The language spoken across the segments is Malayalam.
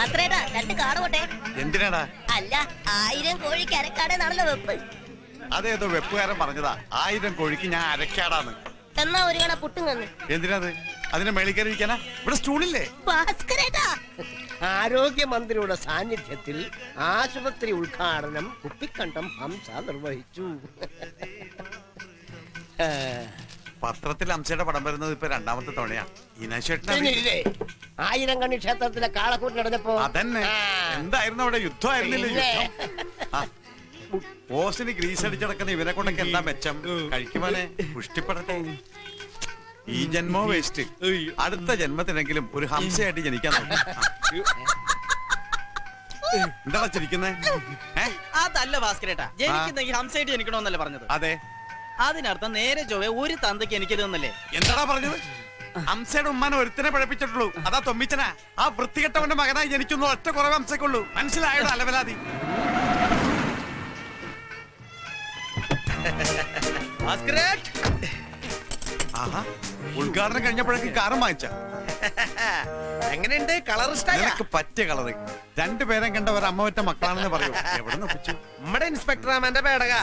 മാത്രേടാ രണ്ട് കാണുകൊട്ടെ എന്തിനാടാ? അല്ല ആയിരം കോഴിക്ക് അരക്കാടെന്നാണല്ലോ വെപ്പ്. അതേതോ വെപ്പുകാരൻ പറഞ്ഞതാ ആയിരം കോഴിക്ക് ഞാൻ അരക്കാടാന്ന്. എന്നാ ഒരു കണ പുട്ടും കന്ന്. എന്തിനാത്? അതിന്റെ മേളിൽ കയറി ഇരിക്കാനാ? ഇവിടെ സ്റ്റൂളില്ലേ? ഭാസ്കരേട്ടാ. ആരോഗ്യമന്ത്രിയുടെ സാന്നിധ്യത്തിൽ ആശുപത്രി ഉദ്ഘാടനം കുപ്പിക്കണ്ടം ഹംസ നിർവഹിച്ചു. പത്രത്തിൽ അംശയുടെ പടം വരുന്നത് ഇപ്പൊ രണ്ടാമത്തെ തവണയാ. ഇതിനില്ലേ? ആയിരം കണ്ണി ക്ഷേത്രത്തിലെ കാളക്കൂട്ട് നടന്നപ്പോ അതന്നെ. എന്തായിരുന്നു അവിടെ? യുദ്ധമായിരുന്നില്ലേ ഓസിന് ഗ്രീസ് അടിച്ചടക്കുന്ന ഇവനെ കൊണ്ടൊക്കെ എന്താ മെച്ചം? കഴിക്കുവാനെ പുഷ്ടിപ്പെടട്ടെ. ഈ ജന്മോ വേസ്റ്റ്. അടുത്ത ജന്മത്തിനെങ്കിലും ഒരു ഹംസയായിട്ട് ജനിക്കാൻ. എന്താ ചിരിക്കുന്നേ? അതല്ല ഭാസ്കരേട്ടാ. ജനിക്കുന്ന ഈ ഹംസയായിട്ട് ജനിക്കണമെന്നല്ലേ പറഞ്ഞത്. അതെ. അതിനർത്ഥം നേരെ ചൊവ്വെ ഒരു തന്തയ്ക്ക് എനിക്കരുതെന്നല്ലേ എന്താടാ പറഞ്ഞത്? ഹംസയുടെ ഉമ്മാനെ ഒരുത്തിനെ പഴപ്പിച്ചിട്ടുള്ളൂ അതാ തൊമ്മിച്ചനാ. ആ വൃത്തികെട്ടവന്റെ മകനായി ജനിക്കുന്നു ഒറ്റ കുറവ് ഹംസക്കുള്ളൂ മനസ്സിലായോ അലവലാതി? ആഹാ ഉദ്ഘാടനം കഴിഞ്ഞപ്പോഴേക്കും കാറും വാങ്ങിച്ച. എങ്ങനെയുണ്ട്? കളർ നിനക്ക് പറ്റിയ കളറ്. രണ്ടുപേരും കണ്ട ഒരു അമ്മ ഒറ്റ മക്കളാണെന്ന് പറയൂ. എവിടെ നിന്ന് ഒപ്പിച്ചു നമ്മുടെ ഇൻസ്പെക്ടർ ആമാന്റെ പേടക.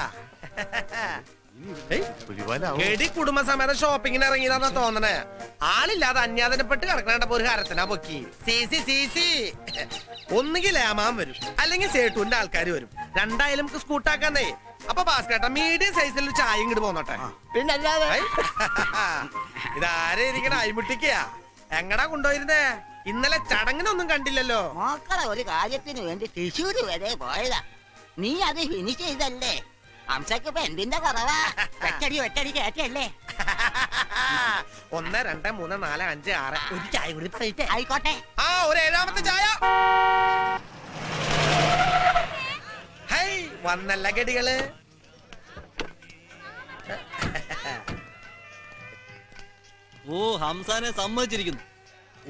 കുടുംബസമേത ഷോപ്പിങ്ങിന് ഇറങ്ങിയതാന്നാ തോന്നണേ. ആളില്ലാതെ അന്യാദനപ്പെട്ട് കിടക്കണ ഒരു കാര്യത്തിനാ പൊക്കി. സി സി സി സി. ഒന്നുകിൽ ഏമാൻ വരും അല്ലെങ്കിൽ സേട്ടുവിന്റെ ആൾക്കാർ വരും. രണ്ടായാലും നമുക്ക് സ്കൂട്ടാക്കാന്നേ. അപ്പൊ ഭാസ്കരട്ട മീഡിയം സൈസിൽ ഒരു ചായ ഇങ്ങോട്ട് പോന്നോട്ടെ. പിന്നെ അല്ലാതെ? ഇതാരെ ഇരിക്കണ അയിമുട്ടിക്കയാ എങ്ങടാ കൊണ്ടുപോയിരുന്നേ? ഇന്നലെ ചടങ്ങിനൊന്നും കണ്ടില്ലല്ലോ. മക്കളെ ഒരു കാര്യത്തിന് വേണ്ടി തൃശ്ശൂര് വരെ പോയതാ. നീ അത് ഫിനിഷ് ചെയ്തല്ലേ? ഹംസക്ക് ഇപ്പൊ എന്തിന്റെ കുറവാ? വെട്ടടി വെട്ടടി കേട്ടല്ലേ ഒന്ന് രണ്ട് മൂന്ന് നാല് അഞ്ച് ആറ്. ഒരു ചായ കൂടി പറയട്ടെ ആയിക്കോട്ടെ. ആ ഒരു ഏഴാമത്തെ ചായ. ഹൈ വന്നല്ല ഗടികൾ. ഓ ഹംസാനെ സമ്മതിച്ചിരിക്കുന്നു.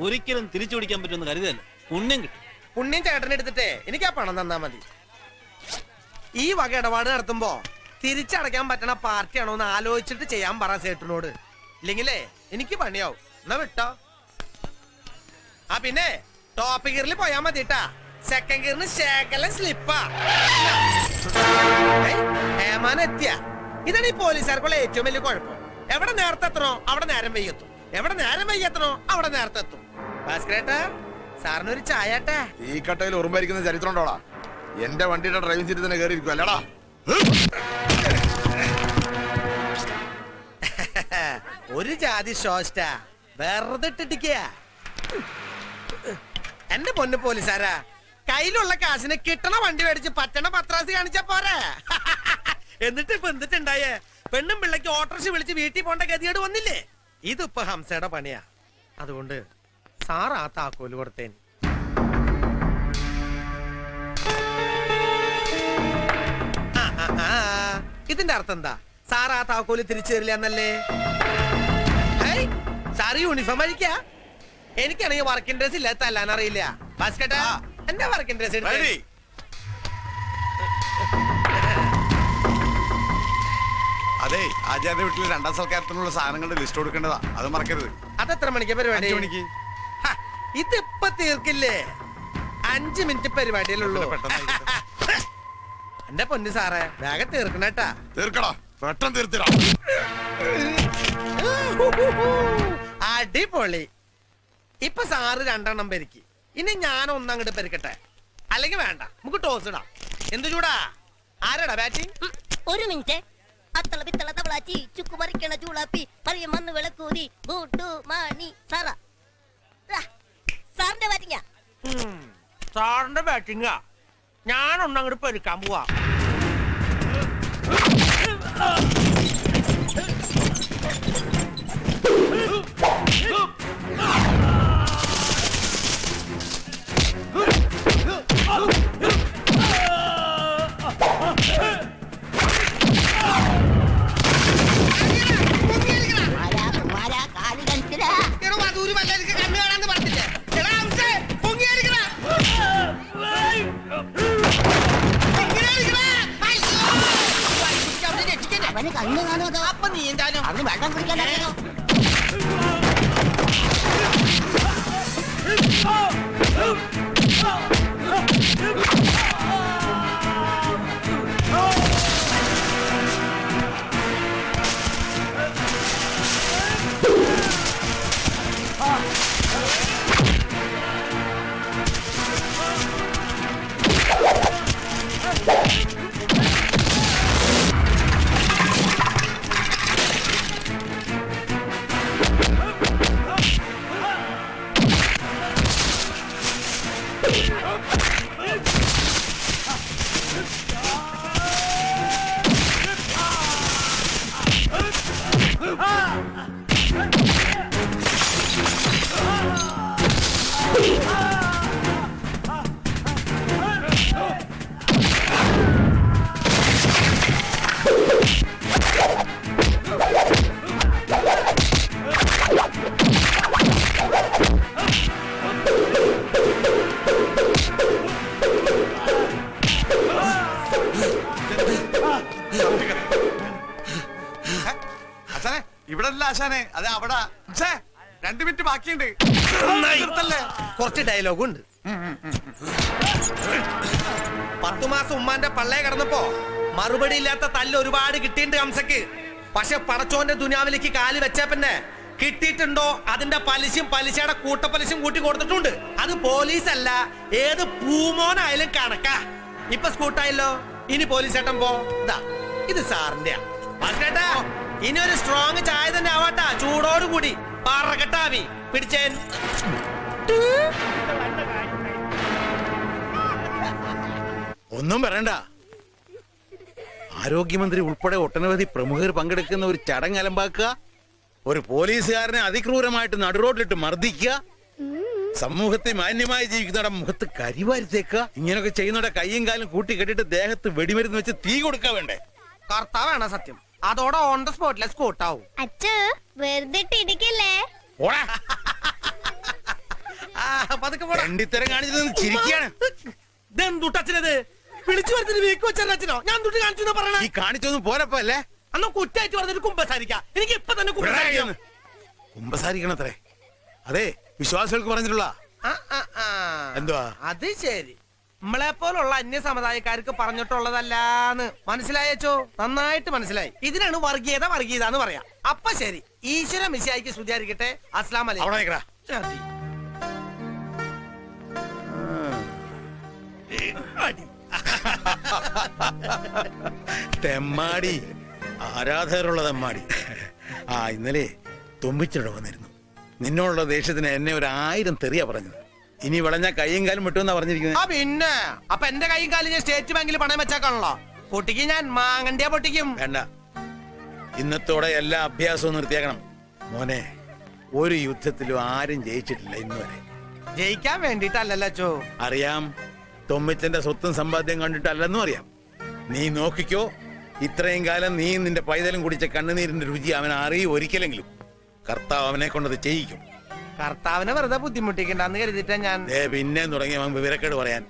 ഒരിക്കലും തിരിച്ചു പിടിക്കാൻ പറ്റുമെന്ന് കരുതല്ല പുണ്യം കിട്ടും. പുണ്യം ചേട്ടനെടുത്തിട്ടേ എനിക്ക് ആ പണം തന്നാ മതി. ഈ വക ഇടപാട് നടത്തുമ്പോ തിരിച്ചടയ്ക്കാൻ പറ്റണ പാർട്ടിയാണോ എന്ന് ആലോചിച്ചിട്ട് ചെയ്യാൻ പറ സേട്ടിനോട്. ഇല്ലെങ്കിലേ എനിക്ക് പണിയാവും. എന്നാ വിട്ടോ? ആ പിന്നെ ടോപ്പ് ഗിയറിൽ പോയാ കേട്ടാ സെക്കൻഡ് ഗിയറിന് ശേഖല സ്ലിപ്പാ ഏമാൻ എത്തിയ. ഇതാണ് ഈ പോലീസുകാർക്കുള്ള ഏറ്റവും വലിയ കുഴപ്പം. എവിടെ നേരത്തെ എത്തണോ അവിടെ നേരം വൈകത്തും. എവിടെ നേരം വൈകത്തണോ അവിടെ നേരത്തെ എത്തും. ഭാസ്കരേട്ടാ സാറിന് ഒരു ചായട്ടാ ഈ കട്ടയിൽ ഉറുമ്പായിരിക്കുന്ന ചരിത്രം ഉണ്ടോടാ എന്റെ വണ്ടിയുടെ ഡ്രൈവിംഗ് സീറ്റ് തന്നെ കയറിയിരിക്കും അല്ലടാ. ഒരു ജാതി ഷോസ്റ്റാ വെറുതെ ഇട്ടിട്ടിക്ക എന്റെ പൊന്ന് പോലീസാരാ. കയ്യിലുള്ള കാശിന് കിട്ടണ വണ്ടി മേടിച്ച് പറ്റണ പത്രാസി കാണിച്ച പോരെ. എന്നിട്ട് ഇപ്പൊ എന്തിട്ടുണ്ടായേ? പെണ്ണും പിള്ളയ്ക്ക് ഓട്ടോറിക്ഷ വിളിച്ച് വീട്ടിൽ പോണ്ട ഗതിയോട് വന്നില്ലേ? ഇതിപ്പോ ഹംസയുടെ പണിയാ. അതുകൊണ്ട് ആ താക്കോൽ കൊടുത്തേന്. ഇതിന്റെ അർത്ഥം എന്താ? ആ താക്കോൽ തിരിച്ചു തരില്ല എന്നല്ലേ? സാറ് യൂണിഫോം അഴിക്കാ? എനിക്കാണെങ്കിൽ വർക്കിംഗ് ഡ്രസ് ഇല്ല തല്ലാൻ അറിയില്ല. ആ. എന്റെ വർക്കിംഗ് ഡ്രസ്? അതെ ആചാര്യ വീട്ടിൽ രണ്ടാം സൽക്കാരത്തിനുള്ള സാധനങ്ങളുടെ ലിസ്റ്റ് കൊടുക്കേണ്ടതാ. അത് മറക്കരുത്. അതെത്ര മണിക്കാ പരിപാടി? മണിക്ക്. ഇതിപ്പൊ തീർക്കില്ലേ? അഞ്ചു മിനിറ്റ് പരിപാടിയിലുള്ളൂ എന്റെ പൊന്നു സാറേ വേഗം തീർക്കണേട്ടാ. തീർക്കടാ. പെട്ടെന്ന് തീർത്തിടാ. അടിപൊളി. ഇപ്പൊ സാറ് രണ്ടെണ്ണം പെരുക്കി. ഇനി ഞാൻ ഒന്നങ്ങോട്ട് പെരുക്കട്ടെ. അല്ലെങ്കിൽ വേണ്ട. നമുക്ക് ടോസ് ഇടാം. എന്ത് ചൂടാ? ആരാടാ ബാറ്റിംഗ് ഒരു മിനിറ്റ്. അത്തള പിത്തള തവളാച്ചി ചുക്കു മറിക്കണ ചൂളാപ്പി പറയും വന്ന് വിളക്കൂതി ബൂട്ടു മാണി സാറ. ദാ, സാറിന്റെ ബാറ്റിങ്ങാ സാറിന്റെ ബാറ്റിംഗാ ഞാൻ ഒന്നങ്ങോട്ട് പെരുക്കാൻ പോവാ. രണ്ട് മിനിറ്റ് ബാക്കിയുണ്ട്. കുറച്ച് ഡയലോഗും ഉണ്ട്. പത്തു മാസം ഉമ്മാന്റെ പള്ളയെ കിടന്നപ്പോ മറുപടി ഇല്ലാത്ത തല്ല് ഒരുപാട് കിട്ടിയിട്ടുണ്ട് ഹംസക്ക് പക്ഷെ പടച്ചോന്റെ ദുനിയാവിലേക്ക് കാൽ വെച്ചപ്പന്നെ കിട്ടിയിട്ടുണ്ടോ? അതിന്റെ പലിശയും പലിശയുടെ കൂട്ടപ്പലിശയും കൂട്ടി കൊടുത്തിട്ടുണ്ട്. അത് പോലീസ് അല്ല ഏത് പൂമോനായാലും കണക്കാ. ഇപ്പൊ സ്കൂട്ടായല്ലോ? ഇനി പോലീസ് ചേട്ടൻ പോ. ഇതാ ഇത് സാറിന്റെ ഇനി ഒരു സ്ട്രോങ് ചായ തന്നെ ആവാട്ടാ. ചൂടോടുകൂടി. പറകട്ടാവി പിടിച്ചേ. ഒന്നും പറയണ്ട. ആരോഗ്യമന്ത്രി ഉൾപ്പെടെ ഒട്ടനവധി പ്രമുഖർ പങ്കെടുക്കുന്ന ഒരു ചടങ്ങ് അലമ്പാക്കുക. ഒരു പോലീസുകാരനെ അതിക്രൂരമായിട്ട് നടുറോഡിലിട്ട് മർദ്ദിക്കുക. സമൂഹത്തെ മാന്യമായി ജീവിക്കുന്നവരുടെ മുഖത്ത് കരിവാരിത്തേക്കുക. ഇങ്ങനെയൊക്കെ ചെയ്യുന്നവരുടെ കൈയും കാലും കൂട്ടി കെട്ടിട്ട് ദേഹത്ത് വെടിമരുന്ന് വെച്ച് തീ കൊടുക്കാൻ വേണ്ടേ? കർത്താവാണ് സത്യം. അതോടെ ഓൺ ദ സ്പോട്ടിലെ സ്കൂട്ടാവും അച്ഛ വെറുതെ ഇടിക്കല്ലേ ഓടാ. പതുക്കെ പോടാ. രണ്ടിത്തരം കാണിച്ചത് ചിരിക്കാണ്. ഇതെന്തുട്ടച്ഛനത് വിളിച്ചു വരുത്തിന് വീക്ക് ഞാൻ തുട്ടി കാണിച്ചു പറയണ? ഈ കാണിച്ചൊന്നും പോരപ്പോ അല്ലേ? അന്ന് കുറ്റായിട്ട് പറഞ്ഞിട്ട് കുമ്പസാരിക്കാം. എനിക്ക് ഇപ്പൊ തന്നെ കുമ്പസാരിക്കാം. കുമ്പസാരിക്കണത്രേ. അതെ വിശ്വാസികൾക്ക് പറഞ്ഞിട്ടുള്ള ആ, ആ, ആ. എന്തുവാ? അത് ശരി. നമ്മളെ പോലുള്ള അന്യ സമുദായക്കാർക്ക് പറഞ്ഞിട്ടുള്ളതല്ലാന്ന് മനസ്സിലായച്ചോ നന്നായിട്ട് മനസ്സിലായി. ഇതിനാണ് വർഗീയത വർഗീയത എന്ന് പറയാ. അപ്പൊ ശരി. ഈശ്വര മിശിയായിക്ക് ശ്രുതിയായിരിക്കട്ടെ അസ്ലാം അലൈക്കും. തെമ്മാടി. ആരാധകരുള്ള തെമ്മാടി. ആ ഇന്നലെ തുമ്പിച്ചിട വന്നിരുന്നു. നിന്നോടുള്ള ദേഷ്യത്തിന് എന്നെ ഒരു ആയിരം തെറിയ പറഞ്ഞത്. ഇനി വിളഞ്ഞ കൈയും കാലും വിട്ടുമെന്നാ ആ പറഞ്ഞിരിക്കുന്നത് പിന്നെ. അപ്പൊ എന്റെ കൈയും കാലും ഞാൻ സ്റ്റേറ്റ് ബാങ്കിൽ പണയം വെച്ചേക്കാണല്ലോ. പൊട്ടിക്ക് ഞാൻ മാങ്ങണ്ടിയാ പൊട്ടിക്കും. വേണ്ട. ഇന്നത്തോടെ എല്ലാ അഭ്യാസവും നിർത്തിയാക്കണം. മോനെ ഒരു യുദ്ധത്തിലും ആരും ജയിച്ചിട്ടില്ല ഇന്നുവരെ ജയിക്കാൻ വേണ്ടിട്ടല്ലല്ലോ അച്ചോ. അറിയാം തൊമ്മിച്ചന്റെ സ്വത്തും സമ്പാദ്യം കണ്ടിട്ടല്ലെന്നും അറിയാം. നീ നോക്കിക്കോ ഇത്രയും കാലം നീ നിന്റെ പൈതലും കുടിച്ച കണ്ണുനീരിന്റെ രുചി അവൻ അറിയും ഒരിക്കലെങ്കിലും. കർത്താവ് അവനെ കൊണ്ടത് ചെയ്യിക്കും. കർത്താവിനെ വെറുതെ ബുദ്ധിമുട്ടിക്കണ്ടെന്ന് കരുതിട്ടാ ഞാൻ. ദേ പിന്നെ തുടങ്ങിയ വിവരക്കേട് പറയാൻ.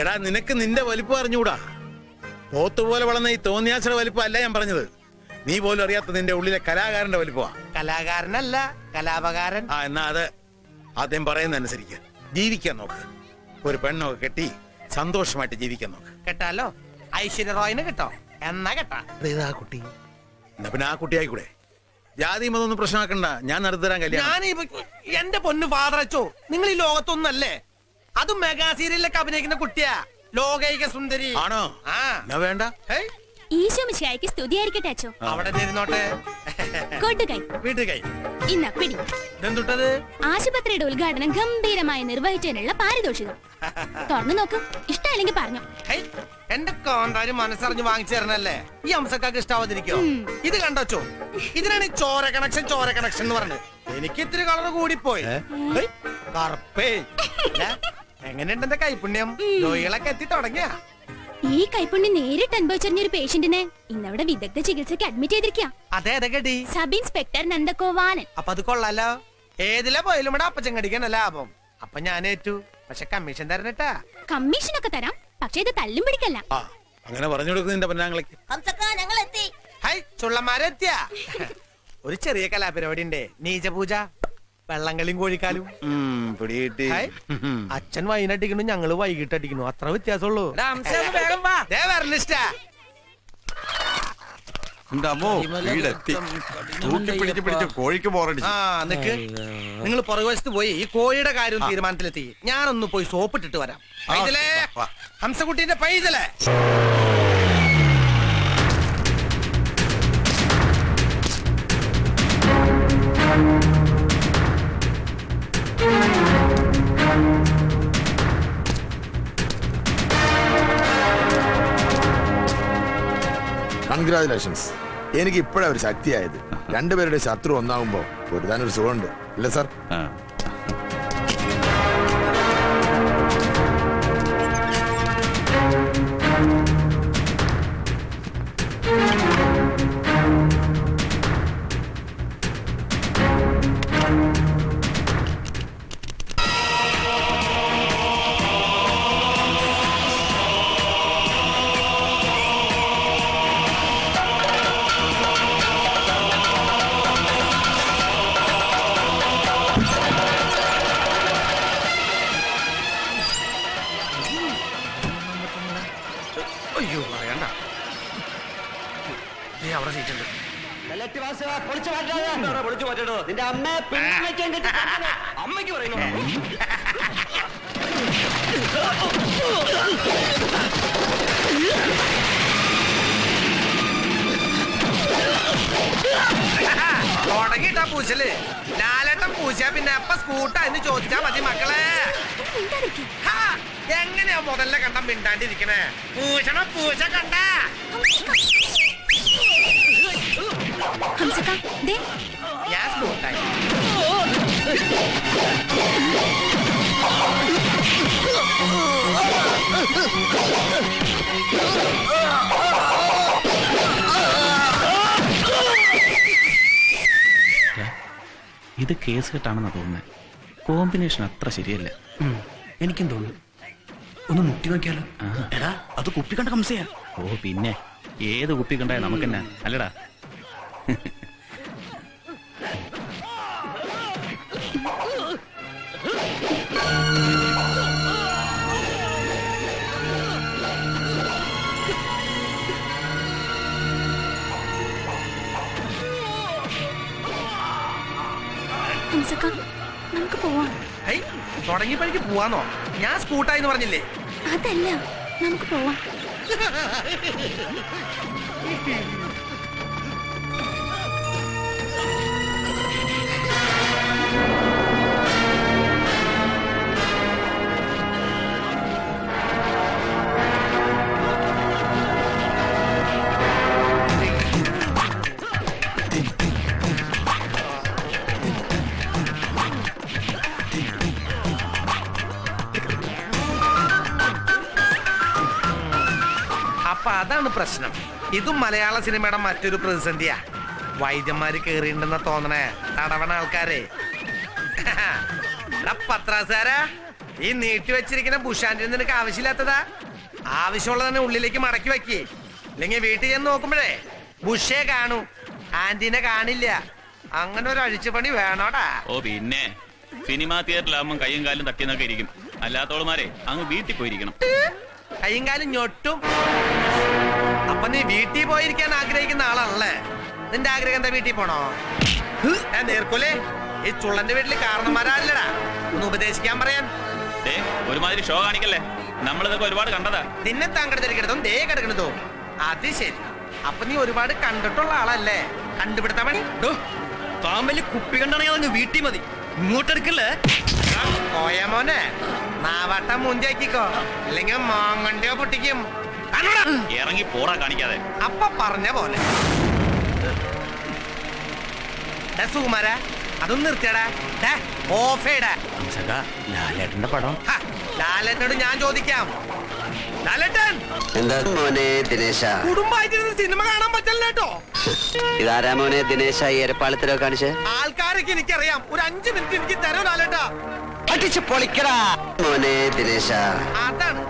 എടാ നിനക്ക് നിന്റെ വലിപ്പം അറിഞ്ഞുകൂടാ? പോത്തുപോലെ വളർന്ന ഈ തോന്നിയാച്ചയുടെ വലിപ്പം അല്ല ഞാൻ പറഞ്ഞത്. നീ പോലും അറിയാത്ത നിന്റെ ഉള്ളിലെ കലാകാരന്റെ വലിപ്പമാ. കലാകാരനല്ല കലാപകാരൻ. ആ എന്നാ അത് ആദ്യം പറയുന്ന അനുസരിക്ക ജീവിക്കാൻ നോക്ക്. ഒരു പെണ്ണൊക്കെ കെട്ടി സന്തോഷമായിട്ട് ജീവിക്കാൻ നോക്ക്. കെട്ടാലോ? ഐശ്വര്യ റോയിനെ കെട്ടോ? എന്നാ കെട്ടാ. കുട്ടി. എന്നാ പിന്നെ ആ കുട്ടിയായിക്കൂടെ ജാതി മതൊന്നും പ്രശ്നമാക്കണ്ട. ഞാൻ നടത്തുതരാൻ കല്യാണം. ഞാൻ എന്റെ പൊന്ന് അച്ചോ നിങ്ങൾ ഈ ലോകത്തൊന്നല്ലേ? അതും മെഗാ സീരിയലിലൊക്കെ അഭിനയിക്കുന്ന കുട്ടിയാ ലോകൈക സുന്ദരി. ആണോ? ആ. വേണ്ട. ഹേയ്, ഈശോ മിശിഹായ്ക്ക് സ്തുതിയായിരിക്കട്ടെ അച്ചോ. അവിടെ ഇരുന്നോട്ടെ. കൊടുകൈ വീട്ടിൽ കൈ ഇന്ന പിടി. ഇതെന്തുട്ടത്? ആശുപത്രിയുടെ ഉദ്ഘാടനം ഗംഭീരമായി നിർവഹിച്ചതിനുള്ള പാരിതോഷികം. തുറന്നു നോക്ക്. ഇഷ്ടമല്ലെങ്കിൽ പറഞ്ഞു. എന്റെ കോന്താരി മനസ്സറിഞ്ഞു വാങ്ങിച്ചു തരണല്ലേ? ഈ അംസക്കാർക്ക് ഇഷ്ടാവാതിരിക്കോ? ഇത് കണ്ടോച്ചോ? ഇതിനാണ് ഈ ചോര കണക്ഷൻ ചോര കണക്ഷൻ എന്ന് പറഞ്ഞത്. എനിക്ക് ഇത്തിരി കളർ കൂടിപ്പോയി. കറുപ്പേ. എങ്ങനെയുണ്ട് എന്റെ കൈപുണ്യം? രോഗികളൊക്കെ എത്തി തുടങ്ങിയ. ഈ കൈപ്പുണ്യം നേരിട്ട് അനുഭവിച്ചറിഞ്ഞ ഒരു പേഷ്യന്റിനെ ഇന്നവിടെ വിദഗ്ധ ചികിത്സക്ക് അഡ്മിറ്റ് ചെയ്തിരിക്കുക അതെ അതെ സബ് ഇൻസ്പെക്ടർ നന്ദകോവാനൻ അപ്പൊ അത് കൊള്ളാലോ? ഏതിലെ പോയാലും ഇവിടെ അപ്പച്ചൻ കടിക്കണ ലാഭം. അപ്പൊ ഞാൻ ഏറ്റു. പക്ഷെ കമ്മീഷൻ തരണട്ടാ. കമ്മീഷനൊക്കെ തരാം. പക്ഷെ ഇത് തല്ലും പിടിക്കല്ല. ആ അങ്ങനെ പറഞ്ഞു കൊടുക്കുന്ന നിന്റെ പൊന്നാങ്ങളേക്ക്. ഹംസക്ക ഞങ്ങൾ എത്തി ഹൈ ചുള്ളന്മാരെത്തിയ. ഒരു ചെറിയ കലാപരിപാടി ഉണ്ടേ നീചപൂജ വെള്ളംകളിയും കോഴിക്കാലും. പിടികിട്ടി. അച്ഛൻ വൈകിട്ടടിക്കണു ഞങ്ങൾ വൈകിട്ട് അടിക്കണു അത്ര വ്യത്യാസമുള്ളൂ. ദേ വരണിഷ്ടാ. എന്റെ അമ്മോ വീടെത്തി തൂക്കി പിടിച്ച് പിടിച്ച് കോഴിക്ക് ബോറടിച്ചു ആ നിക്ക്. നിങ്ങൾ പുറകുവശത്ത് പോയി ഈ കോഴിയുടെ കാര്യം തീരുമാനത്തിലെത്തി. ഞാനൊന്ന് പോയി സോപ്പിട്ടിട്ട് വരാം. പൈതലേ. ഹംസകുട്ടീന്റെ പൈതലേ. കൺഗ്രാചുലേഷൻസ് എനിക്ക് ഇപ്പോഴാണ് ഒരു ശക്തിയായത്. രണ്ടുപേരുടെ ശത്രു ഒന്നാകുമ്പോ ഒരു തന്നെ ഒരു സുഖമുണ്ട്. ഇല്ല സാർ അയ്യോ പറയണ്ട. അവിടെ സീറ്റുണ്ട്. അമ്മയ്ക്ക് പറയുന്നു? തുടങ്ങിട്ടാ പൂച്ചൽ ലാലേട്ടൻ പൂച്ച പിന്നെ അപ്പൊ സ്കൂട്ടാ എന്ന് ചോദിച്ചാ മതി മക്കളെ. എങ്ങനെയാ മുതലിനെ കണ്ട മിണ്ടാണ്ടിരിക്കണേ? പൂശണ പൂശ കണ്ട. ഹംസക്ക ദേ. ഞാൻ ഇത് കേസ് കെട്ടാണെന്നാ തോന്നുന്നത് കോമ്പിനേഷൻ അത്ര ശരിയല്ല? എനിക്കും തോന്നുന്നു. ഒന്ന് മുട്ടി നോക്കിയാലോ? എടാ അത് കുപ്പി കണ്ട കംസയാ. ഓ പിന്നെ. ഏത് കുപ്പി കണ്ടായ നമുക്കെന്നാ? അല്ലടാ. തുടങ്ങിയപ്പോഴേക്ക് പോവാന്നോ? ഞാൻ സ്കൂട്ടായി എന്ന് പറഞ്ഞില്ലേ? അതല്ല നമുക്ക് പോവാം. പ്രശ്നം. ഇതും മലയാള സിനിമയുടെ മറ്റൊരു പ്രതിസന്ധിയാ. വൈദ്യന്മാര് കേറിയിട്ടുണ്ടെന്ന തോന്നണേ. തടവണ ആൾക്കാരെ. പത്രാസാരാ ഈ നീട്ടി വെച്ചിരിക്കുന്ന ബുഷാന്റെ നിനക്ക് ആവശ്യമില്ലാത്തതാ? ആവശ്യമുള്ള തന്നെ ഉള്ളിലേക്ക് മടക്കി വെക്കി. അല്ലെങ്കിൽ വീട്ടിൽ ചെന്ന് നോക്കുമ്പോഴേ ബുഷേ കാണൂ. ആന്റീനെ കാണില്ല. അങ്ങനെ ഒരു അഴിച്ചുപണി വേണോടാ. ഓ പിന്നെ. സിനിമാ തിയേറ്ററിലാവുമ്പോൾ കയ്യും കാലും തട്ടിന്നൊക്കെ ഇരിക്കും. അല്ലാത്തോളുമാരെ അങ്ങ് വീട്ടിൽ പോയിരിക്കണം. കയ്യും കാലും ഞൊട്ടും. അപ്പൊ നീ വീട്ടിൽ പോയിരിക്കാൻ ആഗ്രഹിക്കുന്ന ആളാണല്ലേ? നിന്റെ ആഗ്രഹം എന്താ വീട്ടിൽ പോണോ? ഞാൻ നേർക്കൂലേ ഈ ചുള്ളന്റെ വീട്ടിൽ കാരണന്മാരല്ലടാ ഒന്ന് ഉപദേശിക്കാൻ പറയാൻ. ഒരുമാതിരി ഷോ കാണിക്കല്ലേ? നമ്മളിതൊക്കെ ഒരുപാട് കണ്ടതാ. നിന്നെ താങ്കെടുത്തിരിക്കണതും ദേ കിടക്കണതോ. അത് ശരി. അപ്പൊ നീ ഒരുപാട് കണ്ടിട്ടുള്ള ആളല്ലേ? കണ്ടുപിടുത്താൻ വേണ്ടി. പാമ്പൽ കുപ്പി കണ്ടാണെങ്കിൽ അതങ്ങ് വീട്ടിൽ മതി. ഇങ്ങോട്ടെടുക്കല്ലേ പോയ മോനെ. നാവട്ടം മുന്തിയാക്കിക്കോ. അല്ലെങ്കിൽ മാങ്ങണ്ടിയോ പൊട്ടിക്കും. ഇറങ്ങി പോറാ കാണിക്കാതെ. അപ്പ പറഞ്ഞ പോലെ. സുകുമാര അതൊന്നും നിർത്തിയടാ. ഡാ, ഓഫ് ചെയ്യടാ. ലാലേട്ടന്റെ പടം. ലാലേട്ടനോട് ഞാൻ ചോദിക്കാം. ലാലേട്ടൻ! എന്താ മോനെ ദിനേശ? കുടുംബമായിട്ടിരുന്ന് സിനിമ കാണാൻ പറ്റില്ല കേട്ടോ. ഇതാരാ മോനെ ദിനേശ ഈ എരപ്പാളത്തിലോ കാണിച്ച്? ആൾക്കാരൊക്കെ എനിക്കറിയാം. ഒരു അഞ്ചു മിനിറ്റ് എനിക്ക് തരൂ ലാലേട്ടാ. അടിച്ച് പൊളിക്കടാ. മോനെ ദിനേശ. അതാണ്.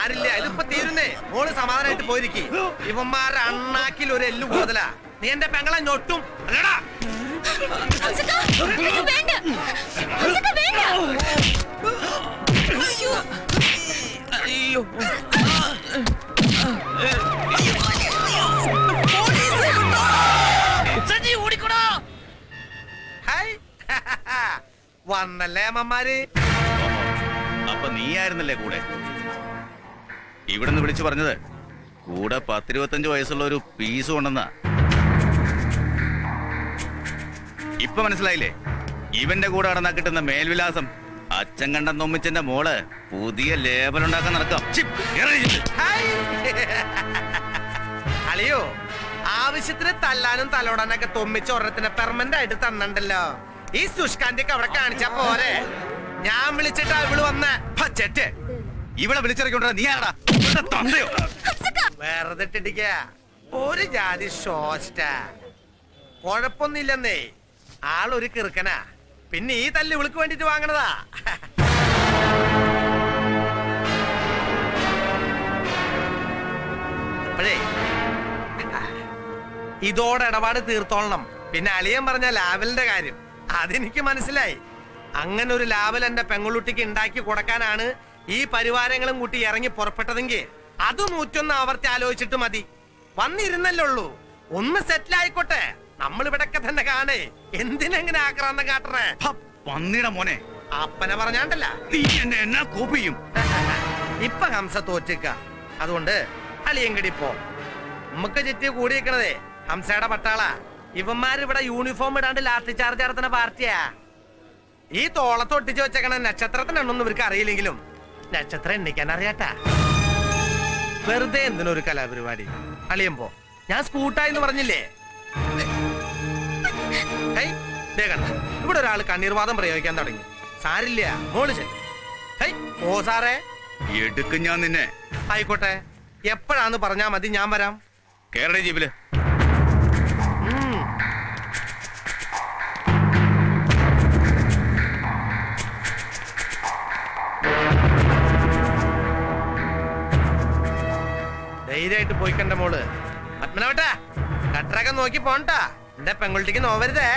ആരില്ല ഇതിപ്പോ തീരുന്നേ. മോൾ സമാധാനമായിട്ട് പോയിരിക്കും. ഇവന്മാരുടെ അണ്ണാക്കിൽ ഒരു എല്ല് കൂടുതലാ. നീ എന്റെ പെങ്ങളെ ഞൊട്ടും. അല്ലടാ. അയ്യോ, വന്നല്ലേ അമ്മമാര്? അപ്പൊ നീയായിരുന്നല്ലേ കൂടെ? ഇവിടുന്ന് വിളിച്ചു പറഞ്ഞത് കൂടെ പത്തിരുപത്തഞ്ച് വയസ്സുള്ള ഒരു പീസ് കൊണ്ടെന്നാ. ഇപ്പൊ മനസ്സിലായില്ലേ? ഇവന്റെ കൂടെ നടന്നാ കിട്ടുന്ന മേൽവിലാസം. അച്ഛൻ കണ്ട നൊമ്മിച്ചന്റെ മോൾ പുതിയ ലേബൽ ഉണ്ടാക്കാൻ നടക്കാം. അളിയോ ആവശ്യത്തിന് തല്ലാനും തലോടാനൊക്കെ തൊമ്മിച്ച് ഒരെണ്ണത്തിന് പെർമനന്റ് ആയിട്ട് തന്നണ്ടല്ലോ. ഈ സുഷ്കാന്തിക്ക് അവിടെ കാണിച്ചാ പോരെ. ഞാൻ വിളിച്ചിട്ടാ ഇവൾ വന്ന. ചെറ്റ്. ഇവളെ വിളിച്ചിറക്കിക്കൊണ്ടാ നീ ആടാ തന്തയോ? വെറുതെ ഒരു ജാതി ഷോസ്റ്റ കൊഴപ്പൊന്നുമില്ലെന്നേ ആളൊരു കിറുക്കനാ. പിന്നെ ഈ തല്ല് ഇവൾക്ക് വേണ്ടിട്ട് വാങ്ങണതാ. ഇതോടെ ഇടപാട് തീർത്തോളണം. പിന്നെ അളിയൻ പറഞ്ഞ ലാവലിന്റെ കാര്യം. അതെനിക്ക് മനസ്സിലായി. അങ്ങനെ ഒരു ലാവൽ എന്റെ പെങ്ങളുട്ടിക്ക് ഉണ്ടാക്കി കൊടുക്കാനാണ് ഈ പരിവാരങ്ങളും കൂട്ടി ഇറങ്ങി പുറപ്പെട്ടതെങ്കിൽ അത് നൂറ്റൊന്ന് ആവർത്തി ആലോചിച്ചിട്ട് മതി. വന്നിരുന്നല്ലേ ഉള്ളൂ ഒന്ന് സെറ്റിൽ ആയിക്കോട്ടെ. നമ്മൾ ഇവിടൊക്കെ തന്നെ കാണേ. എന്തിനെങ്ങനെ ആക്രാന്തം കാട്ടറേ വന്നിട മോനെ. അപ്പനെ പറഞ്ഞാണ്ടല്ല. നീ എന്നെ എന്നാ കൂപ്പിയും? ഇപ്പൊ ഹംസ തോറ്റിക്ക അതുകൊണ്ട് അളിയങ്കടി പോ. നമുക്ക് ചുറ്റി കൂടിയിരിക്കണതേ ഹംസയുടെ പട്ടാള. ഇവന്മാർ ഇവിടെ യൂണിഫോം ഇടാണ്ട് ലാത്തി ചാർജ് നടത്തുന്ന പാർട്ടിയാ. ഈ തോളത്ത് ഒട്ടിച്ചു വെച്ചേക്കണ നക്ഷത്രത്തിനെണ്ണൊന്നും ഇവർക്ക് അറിയില്ലെങ്കിലും നക്ഷത്രം എണ്ണിക്കാൻ അറിയാട്ടാ. വെറുതെ എന്തിനൊരു കലാപരിപാടി? അളിയുമ്പോ ഞാൻ സ്കൂട്ടായിന്ന് പറഞ്ഞില്ലേ? ഇവിടെ ഒരാൾ കണ്ണീർവാദം പ്രയോഗിക്കാൻ തുടങ്ങി. സാരില്ല മോൾ ഓ സാറേ. എടുക്കും ഞാൻ നിന്നെ. ആയിക്കോട്ടെ. എപ്പോഴാന്ന് പറഞ്ഞാ മതി ഞാൻ വരാം. കേരള ജീപ്പിൽ. ധൈര്യമായിട്ട് കണ്ട മോൾ. പത്മനാവട്ടാ കട്ടറൊക്കെ നോക്കി പോണ്ടാ എന്റെ പെൺകുട്ടിക്ക് നോവരുതേ.